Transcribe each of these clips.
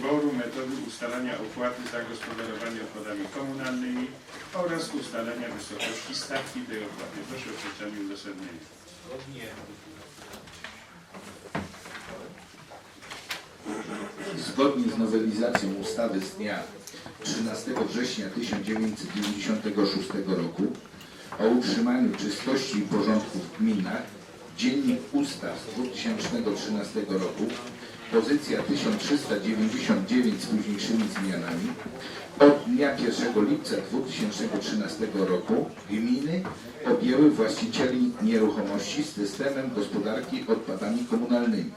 wyboru metody ustalania opłaty za gospodarowanie odpadami komunalnymi oraz ustalenia wysokości stawki tej opłaty. Proszę o przeczytanie uzasadnienia. Zgodnie z nowelizacją ustawy z dnia 13 września 1996 roku o utrzymaniu czystości i porządku w gminach, Dziennik Ustaw z 2013 roku, pozycja 1399 z późniejszymi zmianami, od dnia 1 lipca 2013 roku gminy objęły właścicieli nieruchomości z systemem gospodarki odpadami komunalnymi.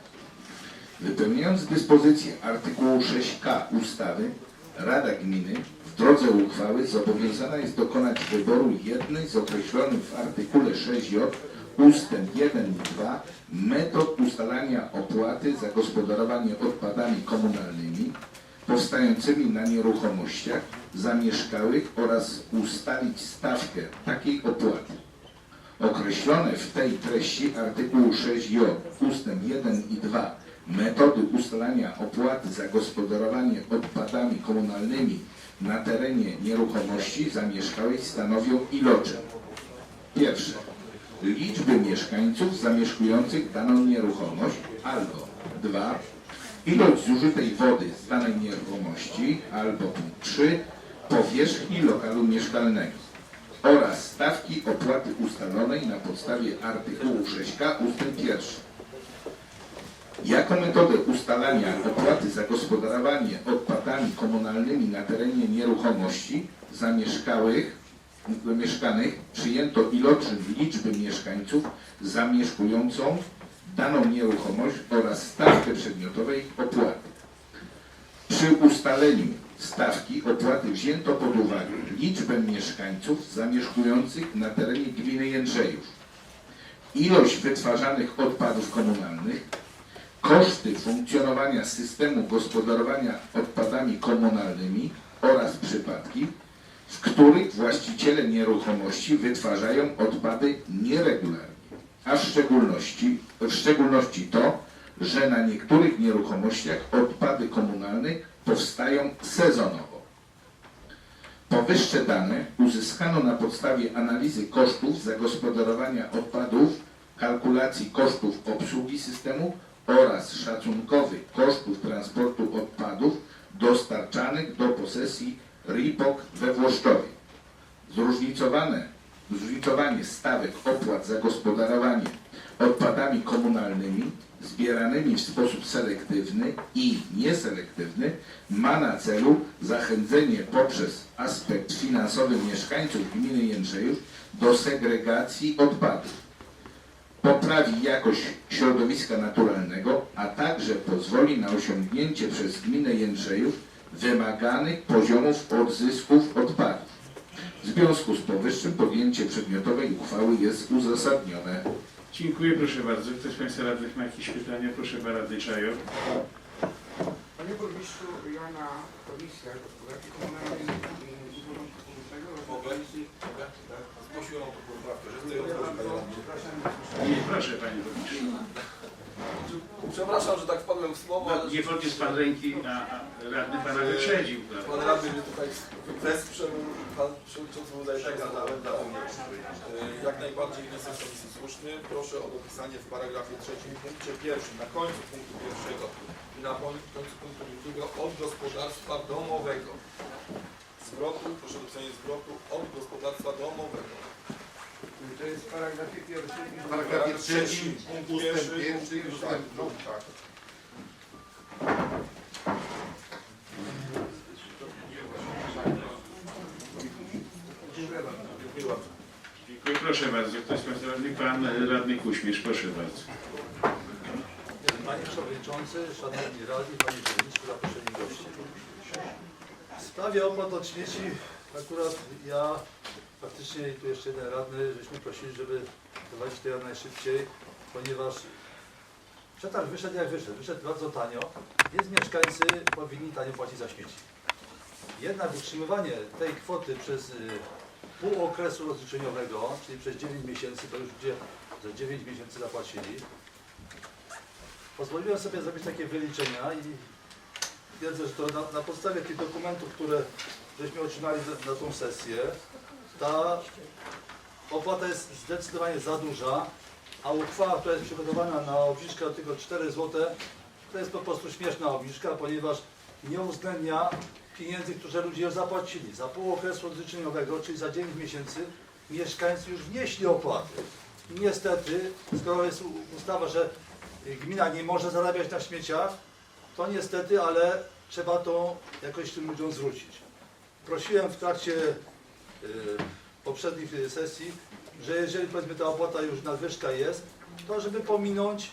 Wypełniając dyspozycję artykułu 6k ustawy, Rada Gminy w drodze uchwały zobowiązana jest dokonać wyboru jednej z określonych w artykule 6j ustęp 1 i 2 metod ustalania opłaty za gospodarowanie odpadami komunalnymi powstającymi na nieruchomościach zamieszkałych oraz ustalić stawkę takiej opłaty. Określone w tej treści artykułu 6j ustęp 1 i 2 metody ustalania opłaty za gospodarowanie odpadami komunalnymi na terenie nieruchomości zamieszkałej stanowią iloczyn. Pierwsze. Liczby mieszkańców zamieszkujących daną nieruchomość albo dwa. Ilość zużytej wody z danej nieruchomości albo punkt 3. Powierzchni lokalu mieszkalnego oraz stawki opłaty ustalonej na podstawie artykułu 6k ust. 1. Jako metodę ustalania opłaty za gospodarowanie odpadami komunalnymi na terenie nieruchomości zamieszkałych, zamieszkanych przyjęto iloczyn liczby mieszkańców zamieszkującą daną nieruchomość oraz stawkę przedmiotowej opłaty. Przy ustaleniu stawki opłaty wzięto pod uwagę liczbę mieszkańców zamieszkujących na terenie gminy Jędrzejów, ilość wytwarzanych odpadów komunalnych, koszty funkcjonowania systemu gospodarowania odpadami komunalnymi oraz przypadki, których właściciele nieruchomości wytwarzają odpady nieregularnie, a w szczególności, w szczególności to, że na niektórych nieruchomościach odpady komunalne powstają sezonowo. Powyższe dane uzyskano na podstawie analizy kosztów zagospodarowania odpadów, kalkulacji kosztów obsługi systemu oraz szacunkowych kosztów transportu odpadów dostarczanych do posesji RIPOK we Włoszczowie. Zróżnicowane, zróżnicowanie stawek opłat za gospodarowanie odpadami komunalnymi zbieranymi w sposób selektywny i nieselektywny ma na celu zachęcenie poprzez aspekt finansowy mieszkańców gminy Jędrzejów do segregacji odpadów poprawi jakość środowiska naturalnego, a także pozwoli na osiągnięcie przez gminę Jędrzejów wymaganych poziomów odzysków odpadów. W związku z powyższym podjęcie przedmiotowej uchwały jest uzasadnione. Dziękuję, proszę bardzo. Ktoś z Państwa radnych ma jakieś pytania? Proszę Pana Radny Czajor. Panie burmistrzu, ja na komisjach gospodarki komunalnej i porządku publicznego? Tak. Zgłosiłem tą poprawkę, że radny. Przepraszam, Nie, proszę Panie Burmistrzu. Przepraszam, że tak wpadłem w słowo, ale No, nie podniósł Pan ręki, a, a radny Pana wyprzedził. pan radny mnie tutaj wesprze, pan przewodniczący udaje tak za Jak najbardziej wniosek komisji słuszny. Proszę o dopisanie w paragrafie trzecim punkcie pierwszym, na końcu punktu pierwszego i na koń- końcu punktu drugiego od gospodarstwa domowego. Zwrotu, proszę o dopisanie zwrotu od gospodarstwa domowego. To jest w paragrafie pierwszym. W paragrafie trzecim, punkt pierwszy, punkt ustęp no, drugi. tak. Dziękuję proszę bardzo. Ktoś z Państwa radnych? Pan Radny Kuśmierz, proszę bardzo. Panie Przewodniczący, Szanowni Radni, Panie Burmistrzu, zaproszeni goście. W sprawie opłat od śmieci akurat ja faktycznie i tu jeszcze jeden radny, żeśmy prosili, żeby prowadzić to jak najszybciej, ponieważ przetarg wyszedł jak wyszedł, wyszedł bardzo tanio, więc mieszkańcy powinni tanio płacić za śmieci. Jednak utrzymywanie tej kwoty przez y, pół okresu rozliczeniowego, czyli przez 9 miesięcy, to już ludzie za 9 miesięcy zapłacili, pozwoliłem sobie zrobić takie wyliczenia i twierdzę, że to na, na podstawie tych dokumentów, które żeśmy otrzymali na, na tą sesję, ta opłata jest zdecydowanie za duża, a uchwała, która jest przygotowana na obniżkę tylko 4 zł, to jest po prostu śmieszna obniżka, ponieważ nie uwzględnia pieniędzy, które ludzie już zapłacili. Za pół okresu rozliczeniowego, czyli za 9 miesięcy, mieszkańcy już wnieśli opłaty. I niestety, skoro jest ustawa, że gmina nie może zarabiać na śmieciach, to niestety, ale trzeba to jakoś tym ludziom zwrócić. Prosiłem w trakcie poprzednich y, sesji, że jeżeli powiedzmy ta opłata już nadwyżka jest, to żeby pominąć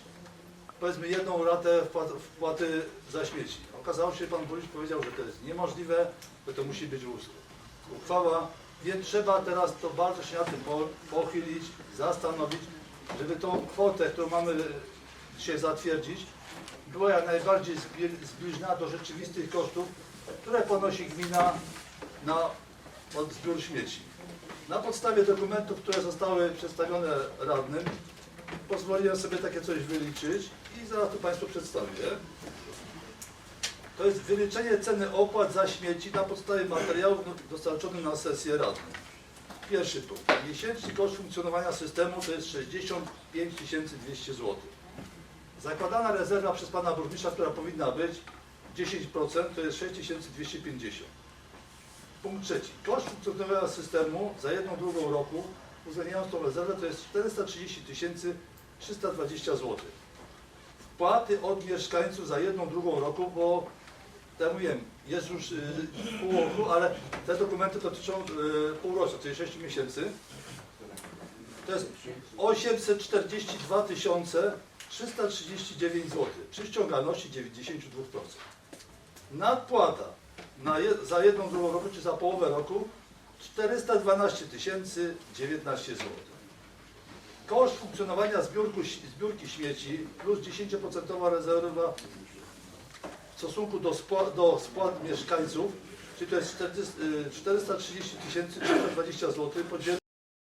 powiedzmy jedną ratę wpłat- wpłaty za śmieci. Okazało się, pan burmistrz powiedział, że to jest niemożliwe, że to musi być uchwała, więc trzeba teraz to bardzo się na tym po- pochylić, zastanowić, żeby tą kwotę, którą mamy dzisiaj zatwierdzić, była jak najbardziej zbli- zbliżona do rzeczywistych kosztów, które ponosi gmina na odbiór śmieci. Na podstawie dokumentów, które zostały przedstawione radnym, pozwoliłem sobie takie coś wyliczyć i zaraz tu Państwu przedstawię. To jest wyliczenie ceny opłat za śmieci na podstawie materiałów dostarczonych na sesję radną. Pierwszy punkt. Miesięczny koszt funkcjonowania systemu to jest 65 200 zł. Zakładana rezerwa przez Pana Burmistrza, która powinna być 10% to jest 6250. Punkt trzeci. Koszt funkcjonowania systemu za jedną drugą roku, uwzględniając tą rezerwę, to jest 430 320 zł. Wpłaty od mieszkańców za jedną drugą roku, bo ja mówiłem, jest już y, pół roku, ale te dokumenty dotyczą y, półrocza, czyli 6 miesięcy. To jest 842 339 zł przy ściągalności 92%. Nadpłata na je, za jedną drugą roku, czy za połowę roku 412 019 zł. Koszt funkcjonowania zbiórku, zbiórki śmieci plus 10% rezerwa w stosunku do, spła, do spłat mieszkańców, czyli to jest 40, y, 430 320 zł podzielone